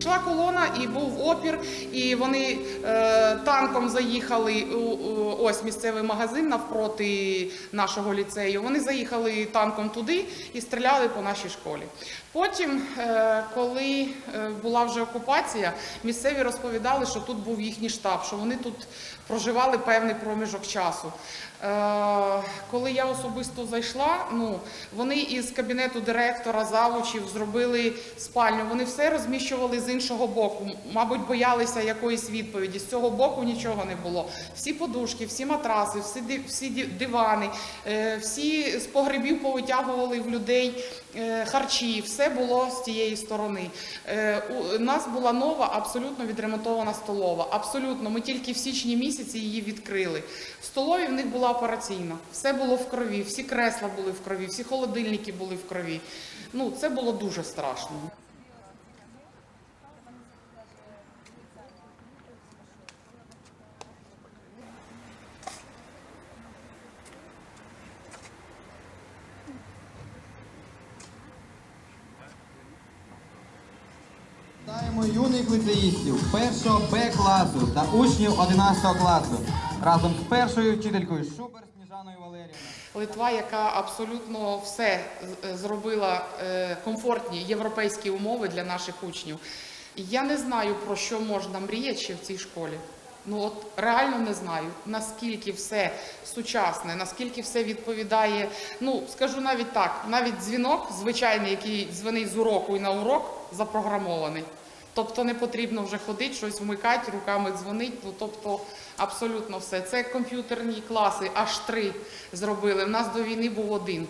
Йшла колона і був опір, і вони е, танком заїхали у, ось місцевий магазин навпроти нашого ліцею. Вони заїхали танком туди і стріляли по нашій школі. Потім, е, коли е, була вже окупація, місцеві розповідали, що тут був їхній штаб, що вони тут проживали певний проміжок часу. Е, коли я особисто зайшла, ну вони із кабінету директора завучів зробили спальню. Вони все розміщували з іншого боку. Мабуть, боялися якоїсь відповіді. З цього боку нічого не було. Всі подушки, всі матраси, всі дивани, е, всі з погребів повитягували в людей е, харчі. Все було з тієї сторони. Е, У нас була нова, абсолютно відремонтована столова. Абсолютно, ми тільки в січні місяці її відкрили. В столові в них була операційна. Все було в крові, всі кресла були в крові, всі холодильники були в крові. Ну, це було дуже страшно. Вітаємо юних ліцеїстів першого Б класу та учнів 11 класу разом з першою вчителькою Шубер Сніжаною Валерією. Литва, яка абсолютно все зробила е, комфортні європейські умови для наших учнів. Я не знаю про що можна мріяти ще в цій школі. Ну от реально не знаю, наскільки все сучасне, наскільки все відповідає. Ну скажу навіть так, навіть дзвінок звичайний, який дзвонить з уроку і на урок, запрограмований. Тобто не потрібно вже ходити, щось вмикати, руками дзвонити. Ну тобто абсолютно все. Це комп'ютерні класи, аж три зробили. У нас до війни був один.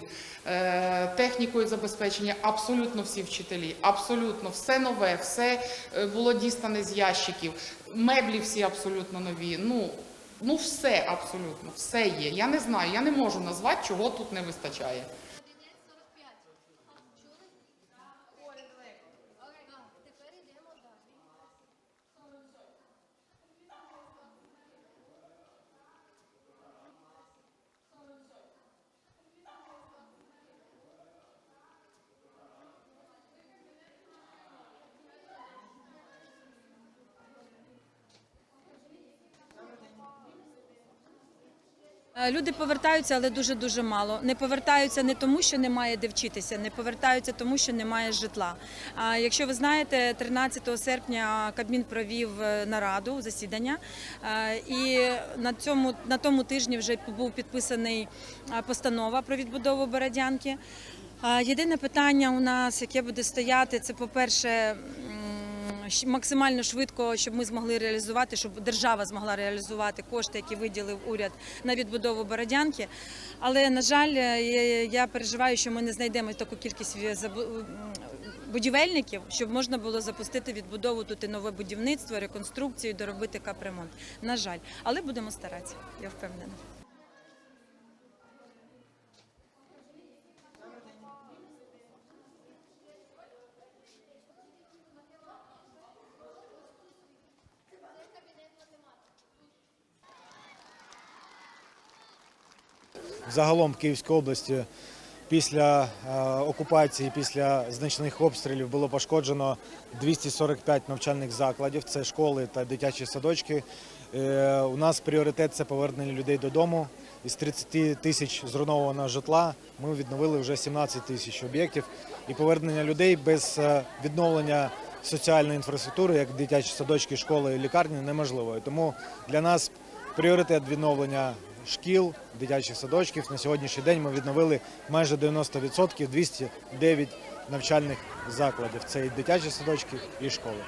Е, технікою забезпечення абсолютно всі вчителі, абсолютно все нове, все е, було дістане з ящиків, меблі всі абсолютно нові. Ну, ну все абсолютно, все є. Я не знаю, я не можу назвати, чого тут не вистачає. Люди повертаються, але дуже дуже мало. Не повертаються не тому, що немає де вчитися, не повертаються тому, що немає житла. Якщо ви знаєте, 13 серпня Кабмін провів е, нараду засідання, е, і на цьому на тому тижні вже був підписаний е, постанова про відбудову Бородянки. Е, Єдине питання у нас, яке буде стояти, це по-перше. м, щ- максимально швидко, щоб ми змогли реалізувати, щоб держава змогла реалізувати кошти, які виділив уряд на відбудову Бородянки. Але на жаль, е, я- переживаю, що ми не знайдемо таку кількість ві- будівельників, щоб можна було запустити відбудову тут і нове будівництво, реконструкцію, доробити капремонт. На жаль, але будемо старатися. Я впевнена. Загалом в Київській області після е, окупації, після значних обстрілів було пошкоджено 245 навчальних закладів. Це школи та дитячі садочки. Е, У нас пріоритет це повернення людей додому. Із 30 тисяч зруйнованого житла ми відновили вже 17 тисяч об'єктів. І повернення людей без е, відновлення соціальної інфраструктури, як дитячі садочки, школи лікарні, неможливо. Тому для нас пріоритет відновлення шкіл, дитячих садочків. На сьогоднішній день ми відновили майже 90%, 209 навчальних закладів. Це і дитячі садочки, і школи.